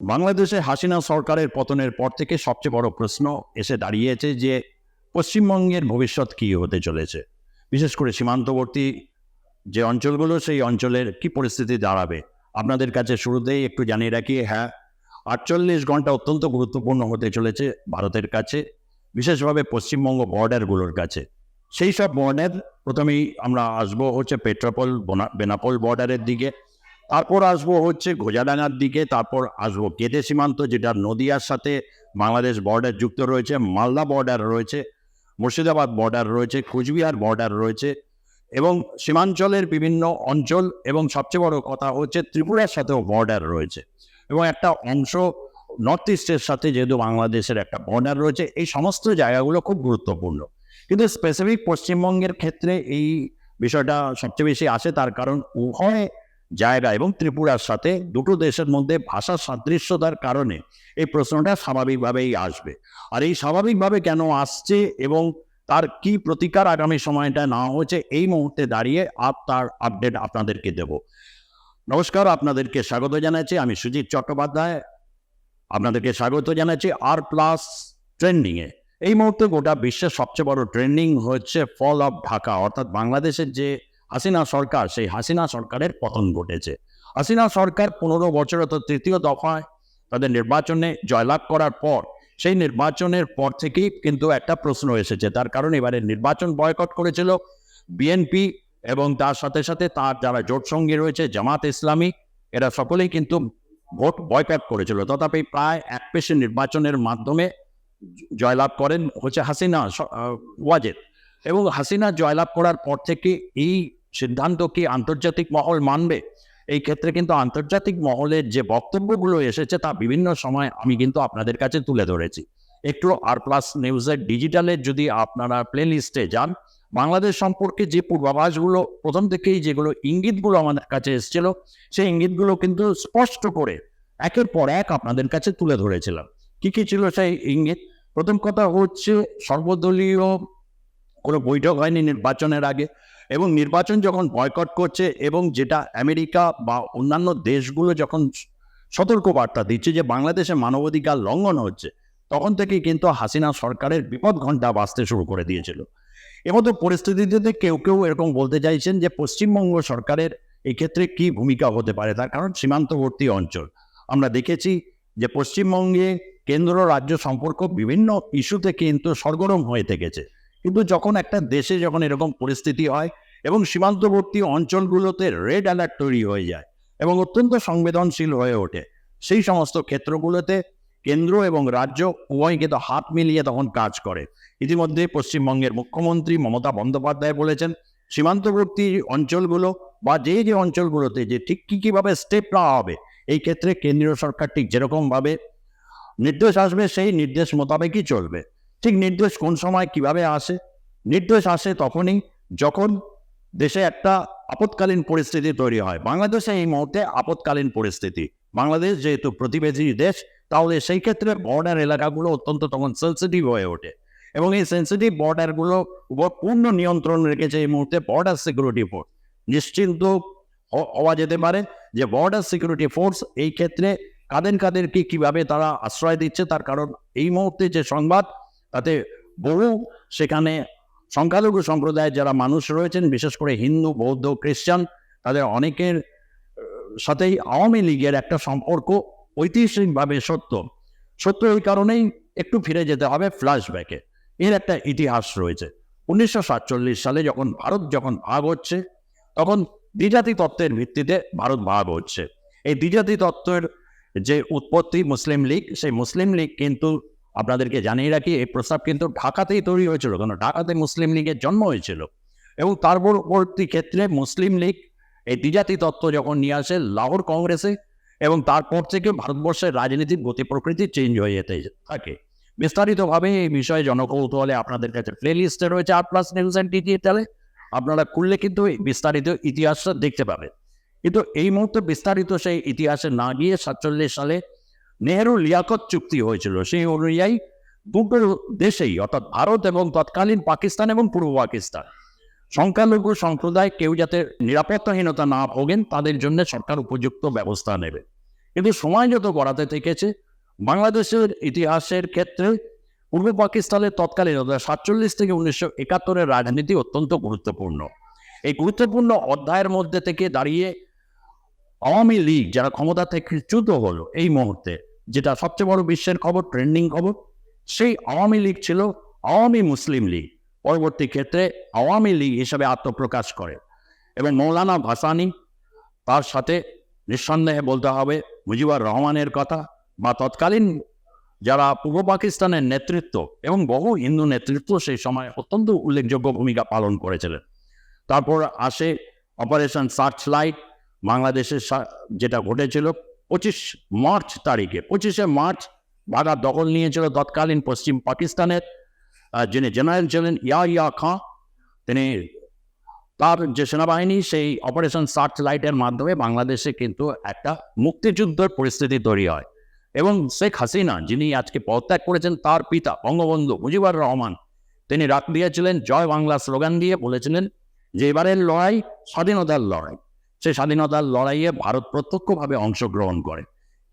বাংলাদেশে হাসিনা সরকারের পতনের পর থেকে সবচেয়ে বড় প্রশ্ন এসে দাঁড়িয়েছে যে, পশ্চিমবঙ্গের ভবিষ্যৎ কী হতে চলেছে? বিশেষ করে সীমান্তবর্তী যে অঞ্চলগুলো, সেই অঞ্চলের কি পরিস্থিতি দাঁড়াবে? আপনাদের কাছে শুরুতেই একটু জানিয়ে রাখি হ্যাঁ আটচল্লিশ ঘণ্টা অত্যন্ত গুরুত্বপূর্ণ হতে চলেছে ভারতের কাছে, বিশেষভাবে পশ্চিমবঙ্গ বর্ডারগুলোর কাছে। সেই সব বর্ডার, প্রথমেই আমরা আসব হচ্ছে পেট্রাপোল, বনা- বেনাপোল বর্ডারের দিকে। তারপর আসব হচ্ছে গোজাডাঙ্গার দিকে, তারপর আসব কেদে সীমান্ত, যেটা নদিয়ার সাথে বাংলাদেশ বর্ডার যুক্ত রয়েছে, মালদা বর্ডার রয়েছে, মুর্শিদাবাদ বর্ডার রয়েছে, কুচবিহার বর্ডার রয়েছে এবং সীমাঞ্চলের বিভিন্ন অঞ্চল এবং সবচেয়ে বড় কথা হচ্ছে ত্রিপুরার সাথেও বর্ডার রয়েছে এবং একটা অংশ নর্থ ইস্টের সাথে যেহেতু বাংলাদেশের একটা বর্ডার রয়েছে, এই সমস্ত জায়গাগুলো খুব গুরুত্বপূর্ণ। কিন্তু স্পেসিফিক পশ্চিমবঙ্গের ক্ষেত্রে এই বিষয়টা সবচেয়ে বেশি আসে তার কারণ উভয় জায়গা এবং ত্রিপুরার সাথে দুটো দেশের মধ্যে ভাষা সাদৃশ্যতার কারণে এই প্রশ্নটা স্বাভাবিকভাবেই আসবে। আর এই স্বাভাবিকভাবে কেন আসছে এবং তার কি প্রতিকার আগামী সময়টা না হয়েছে, এই মুহূর্তে দাঁড়িয়ে আর তার আপডেট আপনাদেরকে দেব। নমস্কার, আপনাদেরকে স্বাগত জানাচ্ছি। আমি সুজিত চট্টোপাধ্যায়। আপনাদেরকে স্বাগত জানাচ্ছি আর প্লাস ট্রেন্ডিংয়ে এই মুহূর্তে গোটা বিশ্বের সবচেয়ে বড় ট্রেন্ডিং হচ্ছে ফল অফ ঢাকা অর্থাৎ বাংলাদেশের যে হাসিনা সরকার, সেই হাসিনা সরকারের পতন ঘটেছে। হাসিনা সরকার পনেরো বছর, অর্থাৎ তৃতীয় দফায় তাদের নির্বাচনে জয়লাভ করার পর, সেই নির্বাচনের পর থেকেই কিন্তু একটা প্রশ্ন এসেছে। তার কারণ এবারে নির্বাচন বয়কট করেছিল বিএনপি এবং তার সাথে সাথে তার যারা জোট সঙ্গী রয়েছে, জামাত ইসলামী, এরা সকলেই কিন্তু ভোট বয়কট করেছিল। তথাপি প্রায় এক পেশে নির্বাচনের মাধ্যমে জয়লাভ করেন হচ্ছে হাসিনা ওয়াজেদ। এবং হাসিনা জয়লাভ করার পর থেকে এই সিদ্ধান্ত কি আন্তর্জাতিক মহল মানবে। এই ক্ষেত্রে কিন্তু আন্তর্জাতিক মহলের যে বক্তব্যগুলো এসেছে তা বিভিন্ন সময় আমি কিন্তু আপনাদের কাছে তুলে ধরেছি। একটু আর প্লাস নিউজের ডিজিটালের যদি আপনারা প্লে লিস্টে যান, বাংলাদেশ সম্পর্কে যে পূর্বাভাসগুলো প্রথম থেকেই যেগুলো ইঙ্গিতগুলো আমাদের কাছে এসেছিল, সেই ইঙ্গিতগুলো কিন্তু স্পষ্ট করে একের পর এক আপনাদের কাছে তুলে ধরেছিলাম। কি কি ছিল সেই ইঙ্গিত? প্রথম কথা হচ্ছে সর্বদলীয় কোনো বৈঠক হয়নি নির্বাচনের আগে। এবং নির্বাচন যখন বয়কট করছে এবং যেটা আমেরিকা বা অন্যান্য দেশগুলো যখন সতর্ক বার্তা দিচ্ছে যে বাংলাদেশে মানবাধিকার লঙ্ঘন হচ্ছে, তখন থেকেই কিন্তু হাসিনা সরকারের বিপদ ঘণ্টা বাঁচতে শুরু করে দিয়েছিল। এমতো পরিস্থিতিতে কেউ কেউ এরকম বলতে চাইছেন যে পশ্চিমবঙ্গ সরকারের এক্ষেত্রে কি ভূমিকা হতে পারে, তার কারণ সীমান্তবর্তী অঞ্চল। আমরা দেখেছি যে পশ্চিমবঙ্গে কেন্দ্র রাজ্য সম্পর্ক বিভিন্ন ইস্যুতে কিন্তু সরগরম হয়ে থেকেছে। কিন্তু যখন একটা দেশে যখন এরকম পরিস্থিতি হয় এবং সীমান্তবর্তী অঞ্চলগুলোতে রেড অ্যালার্ট তৈরি হয়ে যায় এবং অত্যন্ত সংবেদনশীল হয়ে ওঠে, সেই সমস্ত ক্ষেত্রগুলোতে কেন্দ্র এবং রাজ্য উভয় কিন্তু হাত মিলিয়ে তখন কাজ করে। ইতিমধ্যে পশ্চিমবঙ্গের মুখ্যমন্ত্রী মমতা বন্দ্যোপাধ্যায় বলেছেন, সীমান্তবর্তী অঞ্চলগুলো বা যে যে অঞ্চলগুলোতে যে ঠিক কী কীভাবে স্টেপ নেওয়া হবে, এই ক্ষেত্রে কেন্দ্রীয় সরকার ঠিক যেরকমভাবে নির্দেশ আসবে, সেই নির্দেশ মোতাবেকই চলবে। ঠিক নির্দেশ কোন সময় কীভাবে আসে? নির্দেশ আসে তখনই যখন দেশে একটা আপৎকালীন পরিস্থিতি তৈরি হয়। বাংলাদেশে এই মুহূর্তে আপৎকালীন পরিস্থিতি। বাংলাদেশ যেহেতু প্রতিবেশী দেশ, তাহলে সেই ক্ষেত্রে বর্ডার এলাকাগুলো অত্যন্ত তখন সেন্সিটিভ হয়ে ওঠে। এবং এই সেন্সিটিভ বর্ডারগুলো উপর পূর্ণ নিয়ন্ত্রণ রেখেছে এই মুহূর্তে বর্ডার সিকিউরিটি ফোর্স নিশ্চিন্ত হওয়া যেতে পারে যে বর্ডার সিকিউরিটি ফোর্স এই ক্ষেত্রে কাদের কাদেরকে কীভাবে তারা আশ্রয় দিচ্ছে, তার কারণ এই মুহূর্তে যে সংবাদ তাতে বহু সেখানে সংখ্যালঘু সম্প্রদায়ের যারা মানুষ রয়েছেন, বিশেষ করে হিন্দু, বৌদ্ধ, খ্রিস্টান, তাদের অনেকের সাথেই আওয়ামী লীগের একটা সম্পর্ক ঐতিহাসিকভাবে সত্য। সত্য এই কারণেই একটু ফিরে যেতে হবে ফ্ল্যাশব্যাকে এর একটা ইতিহাস রয়েছে। উনিশশো সাতচল্লিশ সালে যখন ভারত যখন ভাগ হচ্ছে, তখন দ্বিজাতি তত্ত্বের ভিত্তিতে ভারত ভাগ হচ্ছে। এই দ্বিজাতি তত্ত্বের যে উৎপত্তি মুসলিম লীগ, সেই মুসলিম লীগ কিন্তু আপনাদেরকে জানিয়ে রাখি, এই প্রস্তাব কিন্তু ঢাকাতেই তৈরি হয়েছিল কারণ ঢাকাতে মুসলিম লীগের জন্ম হয়েছিল। এবং তার পরবর্তী ক্ষেত্রে মুসলিম লীগ এই দ্বিজাতি তত্ত্ব যখন নিয়ে আসে লাহোর কংগ্রেসে, এবং তারপর থেকে ভারতবর্ষের রাজনীতির গতি প্রকৃতি চেঞ্জ হয়ে যেতে থাকে। বিস্তারিতভাবে এই বিষয়ে জনকৌতূহলে আপনাদের কাছে প্লে লিস্টে রয়েছে আর প্লাস নিউজ অ্যান্ড ডিজিটালে আপনারা খুললে কিন্তু বিস্তারিত ইতিহাসটা দেখতে পাবেন। কিন্তু এই মুহূর্তে বিস্তারিত সেই ইতিহাসে না গিয়ে সাতচল্লিশ সালে নেহেরু লিয়াকত চুক্তি হয়েছিল। সেই অনুযায়ী দুটো দেশেই, অর্থাৎ ভারত এবং তৎকালীন পাকিস্তান এবং পূর্ব পাকিস্তান, সংখ্যালঘু সম্প্রদায় কেউ যাতে নিরাপত্তাহীনতা না ভোগেন, তাদের জন্য সরকার উপযুক্ত ব্যবস্থা নেবে। কিন্তু সময় যত গড়াতে থেকেছে, বাংলাদেশের ইতিহাসের ক্ষেত্রে পূর্ব পাকিস্তানের তৎকালীন সাতচল্লিশ থেকে উনিশশো একাত্তরের রাজনীতি অত্যন্ত গুরুত্বপূর্ণ। এই গুরুত্বপূর্ণ অধ্যায়ের মধ্যে থেকে দাঁড়িয়ে আওয়ামী লীগ যারা ক্ষমতা থেকে চ্যুত হলো, এই মুহূর্তে যেটা সবচেয়ে বড় বিশ্বের খবর ট্রেন্ডিং খবর, সেই আওয়ামী লীগ ছিল আওয়ামী মুসলিম লীগ। পরবর্তী ক্ষেত্রে আওয়ামী লীগ হিসাবে আত্মপ্রকাশ করে এবং মৌলানা ভাসানি তার সাথে নিঃসন্দেহে বলতে হবে, মুজিবুর রহমানের কথা বা তৎকালীন যারা পূর্ব পাকিস্তানের নেতৃত্ব এবং বহু হিন্দু নেতৃত্ব সেই সময় অত্যন্ত উল্লেখযোগ্য ভূমিকা পালন করেছিলেন। তারপর আসে অপারেশন সার্চ লাইট বাংলাদেশের যেটা ঘটেছিল পঁচিশ মার্চ তারিখে, পঁচিশে মার্চ বাঘা দখল নিয়েছিল তৎকালীন পশ্চিম পাকিস্তানের যিনি জেনারেল ছিলেন ইয়া ইয়া খাঁ, তিনি তার যে সেনাবাহিনী, সেই অপারেশন সার্চ লাইটের মাধ্যমে বাংলাদেশে কিন্তু একটা মুক্তিযুদ্ধের পরিস্থিতি তৈরি হয়। এবং শেখ হাসিনা, যিনি আজকে পদত্যাগ করেছেন, তার পিতা বঙ্গবন্ধু মুজিবুর রহমান, তিনি রাত দিয়েছিলেন, জয় বাংলা স্লোগান দিয়ে বলেছিলেন যে, এবারের লড়াই, স্বাধীনতার লড়াই। সেই স্বাধীনতার লড়াইয়ে ভারত প্রত্যক্ষভাবে অংশগ্রহণ করে।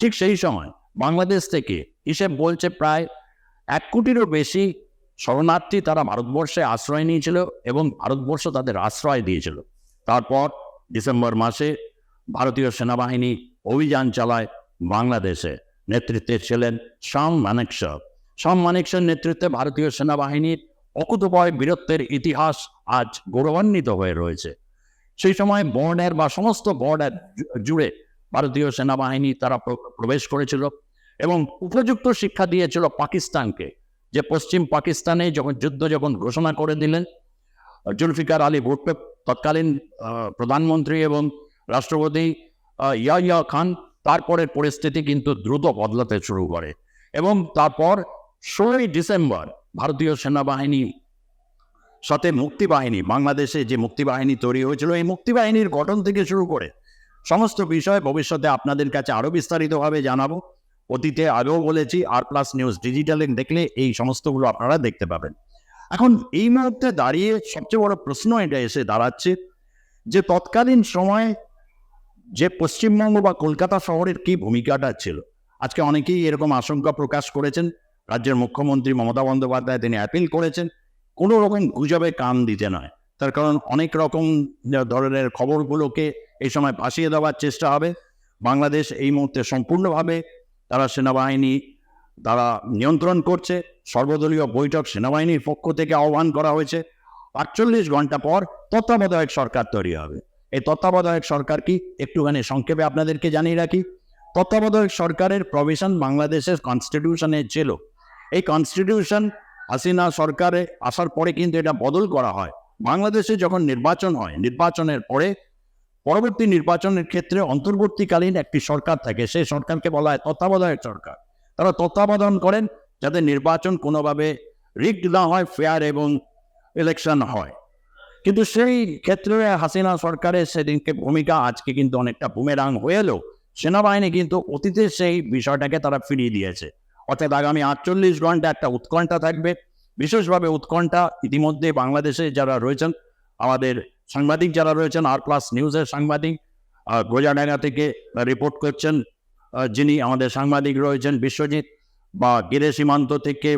ঠিক সেই সময় বাংলাদেশ থেকে হিসেব বলছে প্রায় এক কোটিরও বেশি শরণার্থী তারা ভারতবর্ষে আশ্রয় নিয়েছিল এবং ভারতবর্ষ তাদের আশ্রয় দিয়েছিল। তারপর ডিসেম্বর মাসে ভারতীয় সেনাবাহিনী অভিযান চালায় বাংলাদেশে। নেতৃত্বে ছিলেন শাম মানেকশ শাম মানেকশের নেতৃত্বে ভারতীয় সেনাবাহিনীর অকুতপয় বীরত্বের ইতিহাস আজ গৌরবান্বিত হয়ে রয়েছে। সেই সময় বর্ডার বা সমস্ত বর্ডার জুড়ে ভারতীয় সেনাবাহিনী তারা প্রবেশ করেছিল এবং উপযুক্ত শিক্ষা দিয়েছিল পাকিস্তানকে যে পশ্চিম পাকিস্তানে যখন যুদ্ধ যখন ঘোষণা করে দিলেন, জুলফিকার আলী ভুট্টো তৎকালীন প্রধানমন্ত্রী এবং রাষ্ট্রপতি ইয়া ইয়া খান তারপরের পরিস্থিতি কিন্তু দ্রুত বদলাতে শুরু করে এবং তারপর ষোলোই ডিসেম্বর ভারতীয় সেনাবাহিনী সাথে মুক্তিবাহিনী বাংলাদেশে যে মুক্তিবাহিনী তৈরি হয়েছিল, এই মুক্তিবাহিনীর গঠন থেকে শুরু করে সমস্ত বিষয় ভবিষ্যতে আপনাদের কাছে আরও বিস্তারিতভাবে জানাব। অতীতে আগেও বলেছি আর প্লাস নিউজ ডিজিটালে দেখলে এই সমস্তগুলো আপনারা দেখতে পাবেন। এখন এই মুহূর্তে দাঁড়িয়ে সবচেয়ে বড় প্রশ্ন এটা এসে দাঁড়াচ্ছে যে, তৎকালীন সময়ে যে পশ্চিমবঙ্গ বা কলকাতা শহরের কি ভূমিকাটা ছিল? আজকে অনেকেই এরকম আশঙ্কা প্রকাশ করেছেন। রাজ্যের মুখ্যমন্ত্রী মমতা বন্দ্যোপাধ্যায় তিনি অ্যাপিল করেছেন। কোনো রকম গুজবে কান দিতে নয়। তার কারণ অনেক রকম ধরনের খবরগুলোকে এই সময় ভাসিয়ে দেওয়ার চেষ্টা হবে। বাংলাদেশ এই মুহূর্তে সম্পূর্ণভাবে তারা সেনাবাহিনী তারা নিয়ন্ত্রণ করছে। সর্বদলীয় বৈঠক সেনাবাহিনীর পক্ষ থেকে আহ্বান করা হয়েছে। আটচল্লিশ ঘণ্টা পর তত্ত্বাবধায়ক সরকার তৈরি হবে। এই তত্ত্বাবধায়ক সরকার কি? একটুখানি সংক্ষেপে আপনাদেরকে জানিয়ে রাখি। তত্ত্বাবধায়ক সরকারের প্রভিশন বাংলাদেশের কনস্টিটিউশনে ছিল। এই কনস্টিটিউশন হাসিনা সরকারে আসার পরে কিন্তু এটা বদল করা হয়। বাংলাদেশে যখন নির্বাচন হয়, নির্বাচনের পরে পরবর্তী নির্বাচনের ক্ষেত্রে অন্তর্বর্তীকালীন একটি সরকার থাকে, সেই সরকারকে বলা হয় তত্ত্বাবধায়ক সরকার। তারা তত্ত্বাবধান করেন যাতে নির্বাচন কোনোভাবে রিগড না হয়, ফেয়ার এবং ইলেকশন হয়। কিন্তু সেই ক্ষেত্রে হাসিনা সরকারের সেদিনকে ভূমিকা, আজকে কিন্তু অনেকটা বুমেরাং হয়ে এলো। সেনাবাহিনী কিন্তু অতীতে সেই বিষয়টাকে তারা ফিরিয়ে দিয়েছে। অর্থাৎ আগামী আটচল্লিশ ঘণ্টা একটা উৎকণ্ঠা থাকবে। বিশেষভাবে উৎকণ্ঠা ইতিমধ্যে বাংলাদেশে যারা রয়েছেন, আমাদের সাংবাদিক যারা রয়েছেন আর প্লাস নিউজের সাংবাদিক গোজাডাঙ্গা থেকে রিপোর্ট করছেন যিনি আমাদের সাংবাদিক রয়েছেন বিশ্বজিৎ বা গিরে সীমান্ত থেকে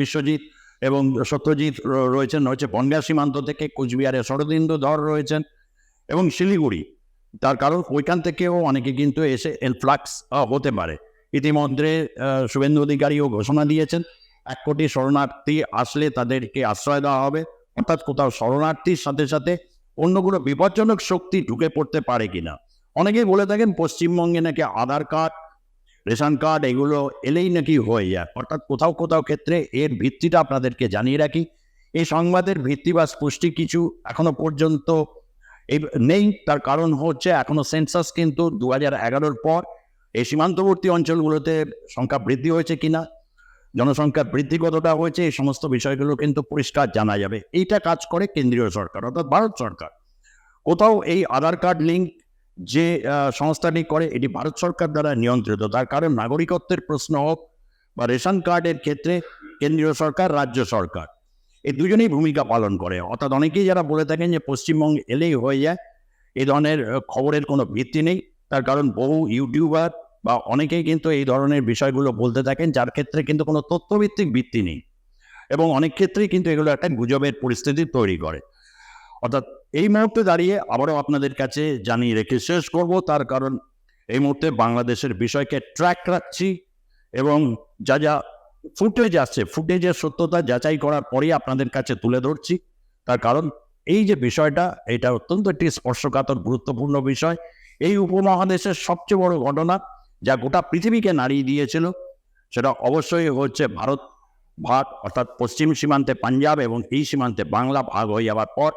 বিশ্বজিৎ এবং সত্যজিৎ রয়েছেন, হচ্ছে বনগা সীমান্ত থেকে কুচবিহারের শরদিন্দু ধর রয়েছেন এবং শিলিগুড়ি। তার কারণ ওইখান থেকেও অনেকে কিন্তু এসে এনফ্লাক্স হতে পারে। ইতিমধ্যে শুভেন্দু অধিকারীও ঘোষণা দিয়েছেন, এক কোটি শরণার্থী আসলে তাদেরকে আশ্রয় দেওয়া হবে। অর্থাৎ কোথাও শরণার্থীর সাথে সাথে অন্য কোনো বিপজ্জনক শক্তি ঢুকে পড়তে পারে কিনা। অনেকেই বলে থাকেন, পশ্চিমবঙ্গে নাকি আধার কার্ড, রেশন কার্ড এগুলো এলেই নাকি হয়ে যায়। অর্থাৎ কোথাও কোথাও ক্ষেত্রে এর ভিত্তিটা আপনাদেরকে জানিয়ে রাখি। এই সংবাদের ভিত্তি বা স্পুষ্টি কিছু এখনও পর্যন্ত এই নেই। তার কারণ হচ্ছে, এখনও সেন্সাস কিন্তু দু হাজার এগারোর পর এই সীমান্তবর্তী অঞ্চলগুলোতে সংখ্যা বৃদ্ধি হয়েছে কিনা, জনসংখ্যা বৃদ্ধি কতটা হয়েছে, এই সমস্ত বিষয়গুলো কিন্তু পরিষ্কার জানা যাবে। এইটা কাজ করে কেন্দ্রীয় সরকার, অর্থাৎ ভারত সরকার। কোথাও এই আধার কার্ড লিঙ্ক যে সংস্থাটি করে, এটি ভারত সরকার দ্বারা নিয়ন্ত্রিত। তার কারণ নাগরিকত্বের প্রশ্ন হোক বা রেশন কার্ডের ক্ষেত্রে কেন্দ্রীয় সরকার, রাজ্য সরকার। এই দুজনেই ভূমিকা পালন করে। অর্থাৎ অনেকেই যারা বলে থাকেন যে পশ্চিমবঙ্গ এলেই হয়ে যায় এই ধরনের খবরের কোনো ভিত্তি নেই। তার কারণ বহু ইউটিউবার বা অনেকেই কিন্তু এই ধরনের বিষয়গুলো বলতে থাকেন, যার ক্ষেত্রে কিন্তু কোনো তথ্যভিত্তিক ভিত্তি নেই এবং অনেক ক্ষেত্রেই কিন্তু এগুলো একটা গুজবের পরিস্থিতি তৈরি করে। অর্থাৎ এই মুহূর্তে দাঁড়িয়ে আবারও আপনাদের কাছে জানিয়ে রেখে শেষ করব, তার কারণ এই মুহূর্তে বাংলাদেশের বিষয়কে ট্র্যাক রাখছি এবং যা যা ফুটেজ আসছে ফুটেজের সত্যতা যাচাই করার পরেই আপনাদের কাছে তুলে ধরছি। তার কারণ এই যে বিষয়টা, এটা অত্যন্ত একটি স্পর্শকাতর, গুরুত্বপূর্ণ বিষয়। এই উপমহাদেশের সবচেয়ে বড় ঘটনা যা গোটা পৃথিবীকে নাড়িয়ে দিয়েছিল। সেটা অবশ্যই হচ্ছে ভারত, ভাগ অর্থাৎ পশ্চিম সীমান্তে পাঞ্জাব এবং এই সীমান্তে বাংলা ভাগ হয়ে যাওয়ার পর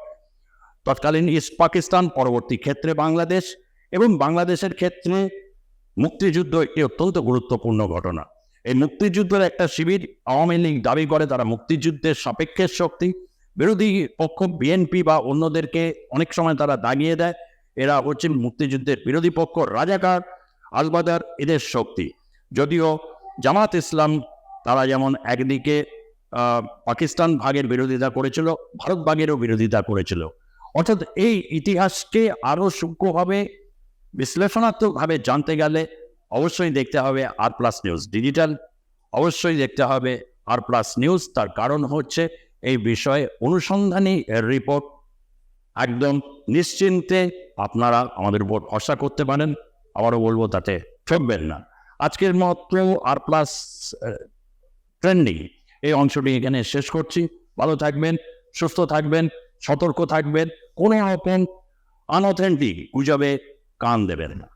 তৎকালীন ইস্ট পাকিস্তান, পরবর্তী ক্ষেত্রে বাংলাদেশ এবং বাংলাদেশের ক্ষেত্রে মুক্তিযুদ্ধ একটি অত্যন্ত গুরুত্বপূর্ণ ঘটনা। এই মুক্তিযুদ্ধের একটা শিবির আওয়ামী লীগ দাবি করে তারা মুক্তিযুদ্ধের সাপেক্ষের শক্তি, বিরোধী পক্ষ, বিএনপি বা অন্যদেরকে অনেক সময় তারা দাগিয়ে দেয়। এরা হচ্ছে মুক্তিযুদ্ধের বিরোধী পক্ষ, রাজাকার আলবাদার এদের শক্তি। যদিও জামাত ইসলাম তারা যেমন একদিকে পাকিস্তান ভাগের বিরোধিতা করেছিল, ভারত ভাগেরও বিরোধিতা করেছিল। অর্থাৎ এই ইতিহাসকে আরও সূক্ষ্মভাবে বিশ্লেষণাত্মকভাবে জানতে গেলে অবশ্যই দেখতে হবে আর প্লাস নিউজ ডিজিটাল অবশ্যই দেখতে হবে আর প্লাস নিউজ তার কারণ হচ্ছে এই বিষয়ে অনুসন্ধানী রিপোর্ট একদম নিশ্চিন্তে আপনারা আমাদের উপর ভরসা করতে পারেন। আবারও বলব তাতে ফেববেন না। আজকের মাত্র আর প্লাস ট্রেন্ডিং এই অংশটি এখানে শেষ করছি। ভালো থাকবেন, সুস্থ থাকবেন, সতর্ক থাকবেন, কোনো রকম আনঅথেন্টিক গুজবে কান দেবেন না।